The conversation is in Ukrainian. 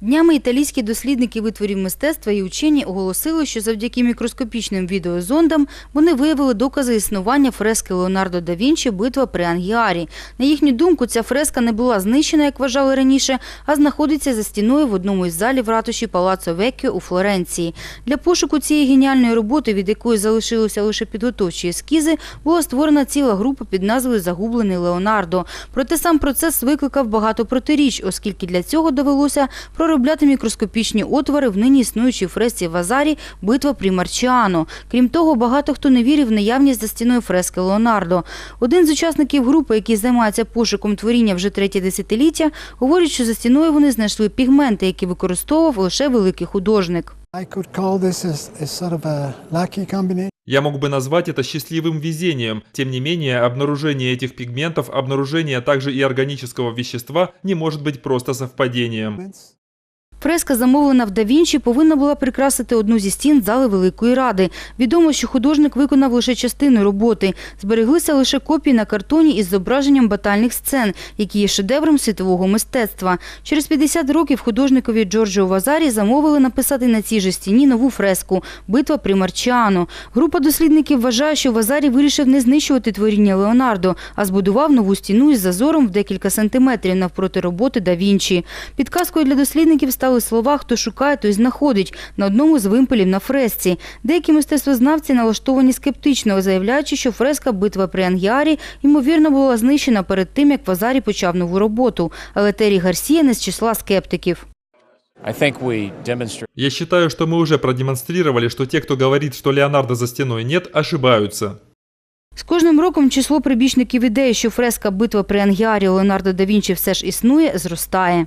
Днями італійські дослідники витворів мистецтва і учені оголосили, що завдяки мікроскопічним відеозондам вони виявили докази існування фрески Леонардо да Вінчі «Битва при Ангіарі». На їхню думку, ця фреска не була знищена, як вважали раніше, а знаходиться за стіною в одному із залів ратуші Палаццо Веккіо у Флоренції. Для пошуку цієї геніальної роботи, від якої залишилося лише підготовчі ескізи, була створена ціла група під назвою Загублений Леонардо. Проте сам процес викликав багато протиріч, оскільки для цього довелося проробляти мікроскопічні отвори в нині існуючій фресці в Азарі «Битва при Марчіано». Крім того, багато хто не вірив в наявність за стіною фрески Леонардо. Один з учасників групи, який займається пошуком творіння вже третє десятиліття, говорить, що за стіною вони знайшли пігменти, які використовував лише великий художник. I could call this as, as sort of a lucky combination. Я мог бы назвать это счастливым везением. Тем не менее, обнаружение этих пигментов, обнаружение также и органического вещества не может быть просто совпадением. Фреска, замовлена в Да-Вінчі, повинна була прикрасити одну зі стін зали Великої Ради. Відомо, що художник виконав лише частину роботи. Збереглися лише копії на картоні із зображенням батальних сцен, які є шедевром світового мистецтва. Через 50 років художникові Джорджо Вазарі замовили написати на цій же стіні нову фреску «Битва при Марчіано». Група дослідників вважає, що Вазарі вирішив не знищувати творіння Леонардо, а збудував нову стіну із зазором в декілька сантиметрів навпроти роботи Да-Вінчі. Підказкою для дослідників стали слова «хто шукає, той знаходить» на одному з вимпелів на фресці. Деякі мистецтвознавці налаштовані скептично, заявляючи, що фреска «Битва при Ангіарі» ймовірно була знищена перед тим, як Вазарі почав нову роботу. Але Террі Гарсія не з числа скептиків. Я считаю, что мы уже продемонстрировали, что те, кто говорит, что Леонардо за стеной нет, ошибаются. З кожним роком число прибічників ідеї, що фреска «Битва при Ангіарі» Леонардо да Вінчі все ж існує, зростає.